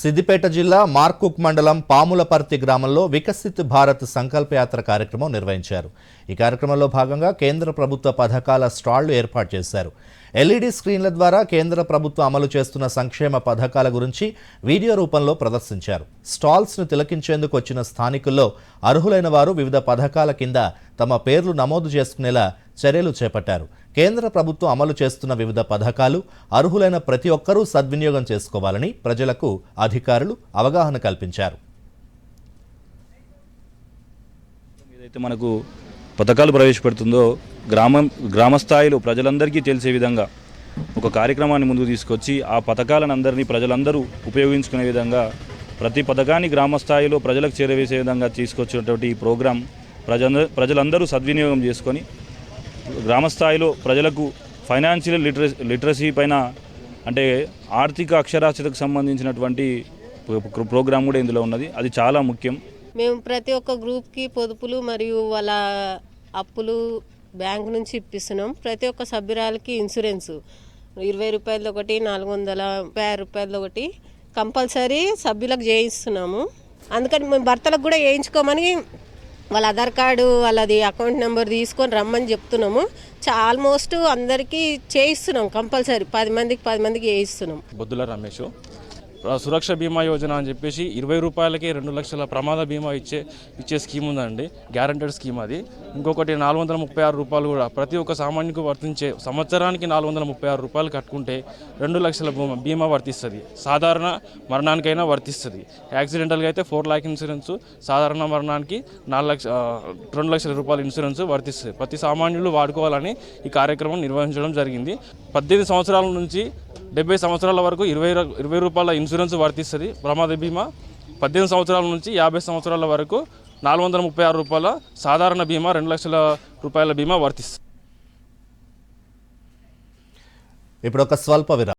సిద్దిపేట జిల్లా మార్కుక్ మండలం పాములపర్తి గ్రామంలో వికసిత్ భారత్ సంకల్పయాత్ర కార్యక్రమం నిర్వహించారు. ఈ కార్యక్రమంలో భాగంగా కేంద్ర ప్రభుత్వ పథకాల స్టాళ్ళు ఏర్పాటు చేశారు. ఎల్ఈడి స్క్రీన్ల ద్వారా కేంద్ర ప్రభుత్వం అమలు చేస్తున్న సంక్షేమ పథకాల గురించి వీడియో రూపంలో ప్రదర్శించారు. స్టాల్స్ను తిలకించేందుకు వచ్చిన స్థానికుల్లో అర్హులైన వారు వివిధ పథకాల కింద తమ పేర్లు నమోదు చేసుకునేలా చర్యలు చేపట్టారు. కేంద్ర ప్రభుత్వం అమలు చేస్తున్న వివిధ పథకాలు అర్హులైన ప్రతి ఒక్కరూ సద్వినియోగం చేసుకోవాలని ప్రజలకు అధికారులు అవగాహన కల్పించారు. ఏదైతే మనకు పథకాలు ప్రవేశపెడుతుందో గ్రామం గ్రామస్థాయిలో ప్రజలందరికీ తెలిసే విధంగా ఒక కార్యక్రమాన్ని ముందుకు తీసుకొచ్చి ఆ పథకాలను అందరినీ ప్రజలందరూ ఉపయోగించుకునే విధంగా ప్రతి పథకాన్ని గ్రామస్థాయిలో ప్రజలకు చేరవేసే విధంగా తీసుకొచ్చినటువంటి ఈ ప్రోగ్రాం ప్రజలందరూ ప్రజలందరూ సద్వినియోగం చేసుకొని గ్రామస్థాయిలో ప్రజలకు ఫైనాన్షియల్ లిటరసీ లిటరసీ పైన అంటే ఆర్థిక అక్షరాస్యతకు సంబంధించినటువంటి ప్రోగ్రామ్ ప్రోగ్రాం కూడా ఇందులో ఉన్నది. అది చాలా ముఖ్యం. మేము ప్రతి ఒక్క గ్రూప్కి పొదుపులు మరియు వాళ్ళ అప్పులు బ్యాంక్ నుంచి ఇప్పిస్తున్నాం. ప్రతి ఒక్క సభ్యురాలకి ఇన్సూరెన్స్ ఇరవై రూపాయలు ఒకటి నాలుగు వందల ముప్పై ఆరు రూపాయలది ఒకటి కంపల్సరీ సభ్యులకు చేయిస్తున్నాము. అందుకని మేము భర్తలకు కూడా వేయించుకోమని వాళ్ళ ఆధార్ కార్డు వాళ్ళది అకౌంట్ నెంబర్ తీసుకొని రమ్మని చెప్తున్నాము. ఆల్మోస్ట్ అందరికీ చేయిస్తున్నాం కంపల్సరీ. పది మందికి పది మందికి చేయిస్తున్నాం. బొద్దుల రమేష్. సురక్ష బీమా యోజన అని చెప్పేసి ఇరవై రూపాయలకి రెండు లక్షల ప్రమాద బీమా ఇచ్చే ఇచ్చే స్కీమ్ ఉందండి. గ్యారంటెడ్ స్కీమ్ అది. ఇంకొకటి నాలుగు వందల ముప్పై ఆరు రూపాయలు కూడా ప్రతి ఒక్క సామాన్యకు వర్తించే సంవత్సరానికి నాలుగు వందల ముప్పై ఆరు రూపాయలు కట్టుకుంటే రెండు లక్షల బీమా బీమా వర్తిస్తుంది. సాధారణ మరణానికైనా వర్తిస్తుంది. యాక్సిడెంటల్గా అయితే ఫోర్ ల్యాక్ ఇన్సూరెన్స్ సాధారణ మరణానికి నాలుగు లక్ష రెండు లక్షల రూపాయల ఇన్సూరెన్స్ వర్తిస్తుంది. ప్రతి సామాన్యులు వాడుకోవాలని ఈ కార్యక్రమం నిర్వహించడం జరిగింది. పద్దెనిమిది సంవత్సరాల నుంచి డెబ్బై సంవత్సరాల వరకు ఇరవై ఇరవై రూపాయల ఇన్సూరెన్స్ వర్తిస్తుంది. ప్రమాద బీమా పద్దెనిమిది సంవత్సరాల నుంచి యాభై సంవత్సరాల వరకు నాలుగు వందల ముప్పై ఆరు రూపాయల సాధారణ బీమా రెండు లక్షల రూపాయల బీమా వర్తిస్తుంది. ఇప్పుడు ఒక స్వల్ప విరామం.